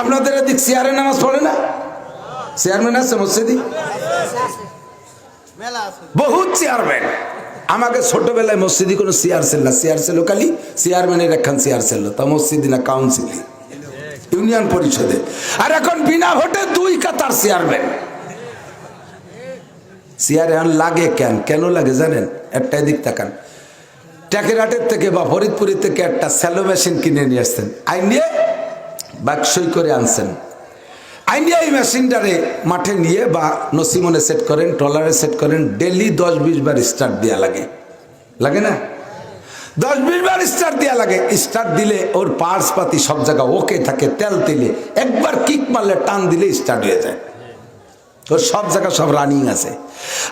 আপনাদের এদিক চেয়ারে নামাজ পড়ে না? চেয়ারম্যান আছে মসজিদি? বহুত চেয়ারম্যান। আমাকে ছোটবেলায় মসজিদি কোনো চেয়ার ছিল না। চেয়ার ছিল খালি চেয়ারম্যানের একখান চেয়ার ছিল। তা মসজিদি না কাউন্সিলি ইউনিয়ন পরিষদে। আর এখন বিনা ভোটে দুই কাতার চেয়ারম্যান। চেয়ার এখন লাগে কেন? কেন লাগে জানেন? একটা দিক তাকান। ট্যাকেরাটের থেকে বা ফরিদপুরের থেকে একটা স্যালো মেশিন কিনে নিয়ে আসতেন। আই নিয়ে বাক্সই করে আনছেন। আইনিয়া এই মেশিনটারে মাঠে নিয়ে বা নসিমনে সেট করেন, ট্রলারে সেট করেন ডেলি দশ বিশ বার স্টার্ট দেওয়া লাগে। লাগে না? দশ বিশ বার স্টার্ট দেওয়া লাগে। স্টার্ট দিলে ওর পার্স পাতি সব জায়গা ওকে থাকে, তেল তেলে। একবার কিক মারলে টান দিলে স্টার্ট হয়ে যায়। ওর সব জায়গা সব রানিং আছে।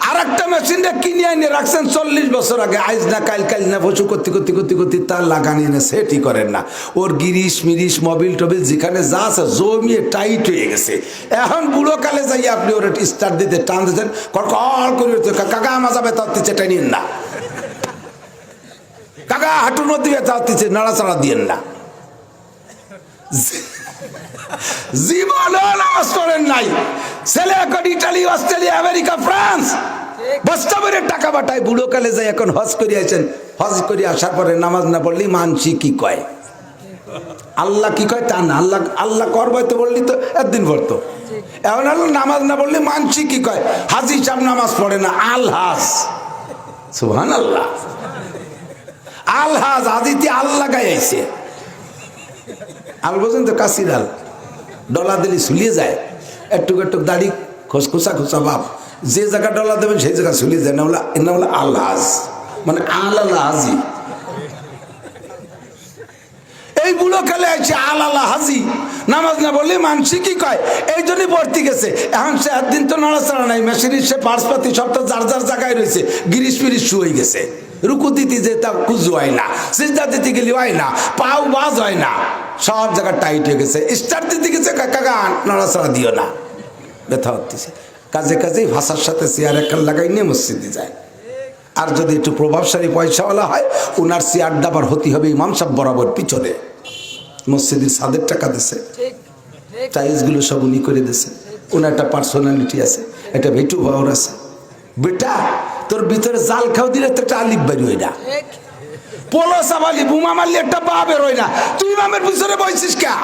আর একটা মেশিনটা কিনে এনে রাখছেন চল্লিশ বছর আগে। আইজ না কাল কাল না পশু, করতে করতে করতে করতে তার লাগানি এনে সেটই করেন না। ওর গিরিশ, মিরিশ, মবিল, টবিল, যেখানে যা আছে জমিয়ে টাইট হয়ে গেছে। এখন বুড়ো কালে যাই আপনি ওর স্টার্ট দিতে টান দিতেন কর কর কাকা আমা যাবে, তার তিচ্ছে টেনিন না। কাকা, হাঁটুর মধ্যে তার তিচ্ছে নাড়াচাড়া দিয়েন না। জীবনও নামাজ পড়েন নাই। ছেলে এখন ইটালি, অস্ট্রেলিয়া, আমেরিকা, ফ্রান্স। বস্তা টাকা পাঠায় বুড়ো কালে যাই এখন হজ করে আছেন হজ করে আসার পরে নামাজ না পড়লি মানসি কি কয়? আল্লাহ কি কয়? তা না, আল্লাহ আল্লাহ করবাই তো বললি তো, একদিন পড়তো। এখন হলো নামাজ না পড়লি মানসি কি কয়? হাজি সাহেব নামাজ পড়ে না, আলহাজ। সুহান আল্লাহ আলহাজ আদিতি আল্লাহ গায়ে আইছে আল বোঝেন তো কাশির আল। ডলা দিলি শুলিয়ে যায়। একটু একটু দাড়ি খোস খোসা খোসা বাপ যে জায়গা ডলা দেবেন, সেই জায়গা শুলিয়ে যায় না বলে হলো আল্লাহ মানে আল আল্লাহ হাজি এই খেলে আছে আল আল্লাহ হাজি নামাজ না বললে মানসি কি কয়? এই জন্যই ভর্তি গেছে। এখন সে একদিন তো নড়াচড়া নাই, মেশিনের সে পার্সপাতি সব তো যার যার জায়গায় রয়েছে, গিরিশ ফিরিশ শুয়ে গেছে। রুকু দিতে যে তা কুজু হয় না, সিজদা দিতে গেলে হয় না, পাও বাজ হয় না। সব জায়গা টাইট হয়ে গেছে। স্টার্ট দিতে গেছে, কাকা নড়াচড়া দিও না। ব্যথা হচ্ছে কাজে কাজেই ভাষার সাথে চেয়ার একখান লাগাই নিয়ে মসজিদে যায়। আর যদি একটু প্রভাবশালী পয়সাওয়ালা হয় ওনার চেয়ার দাবার হতে হবে ইমাম সাহেব বরাবর পিছনে। মসজিদের সাদের টাকা দিছে। টাইলসগুলো সব উনি করে দিছে। ওনার একটা পার্সোনালিটি আছে একটা ভেটু পাওয়ার আছে। বেটা তোর ভিতরে জাল খাও দিলে তো একটা আলিফ বের হয় না। পোলো সাবালি বুমা মারলে একটা পা বের হয় না। তুই ইমামের পিছনে বলছিস কে?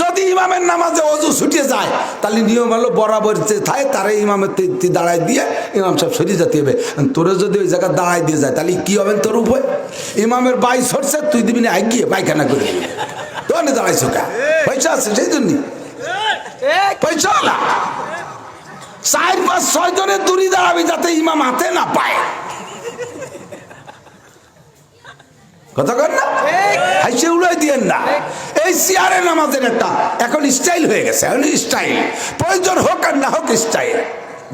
যদি ইমামের নামাজে অজু ছুটে যায়, তাহলে নিয়ম হলো বরাবর যে থাকে, তারে ইমামের দাঁড়ায় দিয়ে ইমাম সব সরিয়ে যেতে হবে। তোরে যদি ওই জায়গায় দাঁড়ায় দিয়ে যায়, তাহলে কি হবে তোর উপায় ইমামের বাই সরছে, তুই দিবি না এগিয়ে পায়খানা করে দিবি। তোর দাঁড়াইছো পয়সা আছে সেই জন্য। পয়সা না। চার, পাঁচ, ছয় জনের দূরি দাঁড়াবি যাতে ইমাম হাতে না পায়। কথা কর না? হাসি উড়াই দিয়েন না। এই নামাজের একটা, এখন স্টাইল হয়ে গেছে, এখন স্টাইল প্রয়োজন হোক আর না হোক স্টাইল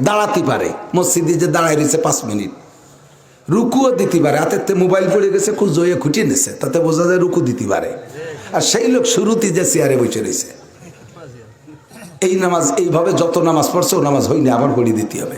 দাঁড়াতে পারে, মসজিদে যে দাঁড়ায় রয়েছে পাঁচ মিনিট। রুকুও দিতে পারে হাতের মোবাইল পড়ে গেছে খুব জয়ে খুঁটিয়ে নিছে, তাতে বোঝা যায় রুকু দিতে পারে। আর সেই লোক শুরুতে যে চেয়ারে বসে রয়েছে। এই নামাজ, এইভাবে যত নামাজ পড়ছে, ও নামাজ হয়নি, আবার পড়িয়ে দিতে হবে।